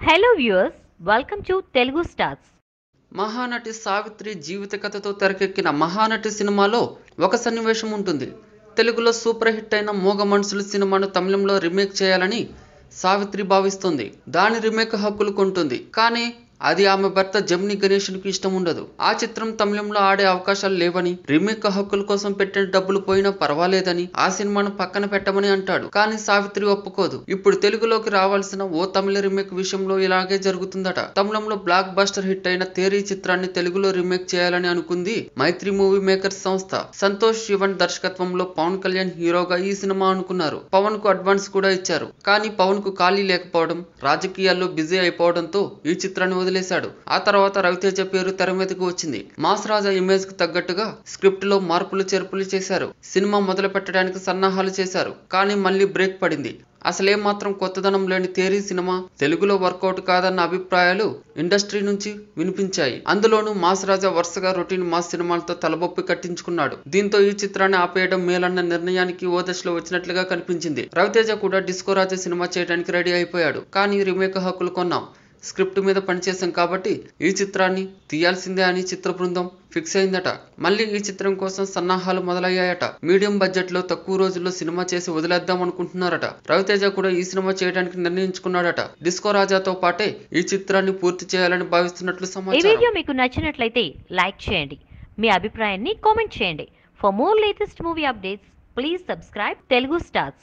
Hello viewers welcome to Telugu stars Mahanati Savitri జీవిత కథతో తెరకెక్కిన మహానటి సినిమాలో ఒక సన్నివేశం ఉంటుంది. తెలుగులో సూపర్ హిట్ అయిన మూగ మనుషులు సినిమాను తమిళంలో రీమేక్ చేయాలని సావిత్రి భావిస్తుంది. దాని రీమేక్ హక్కులు కొంటుంది. కానీ అది ఆమె భర్త జమ్ని గణేష్కి ఇష్టం ఉండదు. ఆ చిత్రం తమిళంలో ఆడే అవకాశాలు లేవని రీమేక్ హక్కుల కోసం పెట్టిన డబ్బులు పోయినా పర్వాలేదని ఆ సినిమాను పక్కన పెట్టమని అంటాడు. కానీ సావిత్రి ఒప్పుకోదు. ఇప్పుడు తెలుగులోకి రావాల్సిన ఓ తమిళ రీమేక్ విషయంలో ఇలాగే జరుగుతుందట. తమిళంలో బ్లాక్ బస్టర్ హిట్ అయిన తేరీ చిత్రాన్ని తెలుగులో రీమేక్ చేయాలని అనుకుంది మైత్రి మూవీ మేకర్స్ సంస్థ. సంతోష్ శివన్ దర్శకత్వంలో పవన్ కళ్యాణ్ హీరోగా ఈ సినిమా అనుకున్నారు. పవన్కు అడ్వాన్స్ కూడా ఇచ్చారు. కానీ పవన్కు ఖాళీ లేకపోవడం రాజకీయాల్లో బిజీ అయిపోవడంతో ఈ చిత్రాన్ని వదిలేశాడు. ఆ తర్వాత రవితేజ పేరు తెర మీదకు వచ్చింది. మాస్ రాజా ఇమేజ్కు తగ్గట్టుగా స్క్రిప్ట్లో మార్పులు చేర్పులు చేశారు. సినిమా మొదలు పెట్టడానికి సన్నాహాలు చేశారు. కానీ మళ్ళీ బ్రేక్ పడింది. అసలేం మాత్రం కొత్తదనం లేని తేరీ సినిమా తెలుగులో వర్కౌట్ కాదన్న అభిప్రాయాలు ఇండస్ట్రీ నుంచి వినిపించాయి. అందులోనూ మాస్ రాజా వరుసగా రొటీన్ మాస్ సినిమాలతో తలబొప్పి కట్టించుకున్నాడు. దీంతో ఈ చిత్రాన్ని ఆపేయడం మేలన్న నిర్ణయానికి ఓ దశలో వచ్చినట్లుగా కనిపించింది. రవితేజ కూడా డిస్కో రాజా సినిమా చేయడానికి రెడీ అయిపోయాడు. కానీ రీమేక్ హక్కులు కొన్నాం. స్క్రిప్ట్ మీద పనిచేశాం కాబట్టి ఈ చిత్రాన్ని తీయాల్సిందే అని చిత్ర బృందం ఫిక్స్ అయిందట. మళ్ళీ ఈ చిత్రం కోసం సన్నాహాలు మొదలయ్యాయట. మీడియం బడ్జెట్లో తక్కువ రోజుల్లో సినిమా చేసి వదిలేద్దాం అనుకుంటున్నారట. రవితేజ కూడా ఈ సినిమా చేయడానికి నిర్ణయించుకున్నాడట. డిస్కో రాజాతో పాటే ఈ చిత్రాన్ని పూర్తి చేయాలని భావిస్తున్నట్లు ఈ సమాచారం. వీడియో మీకు నచ్చినట్లయితే లైక్ చేయండి. మీ అభిప్రాయాన్ని కామెంట్ చేయండి. For more latest movie updates please subscribe Telugu stars.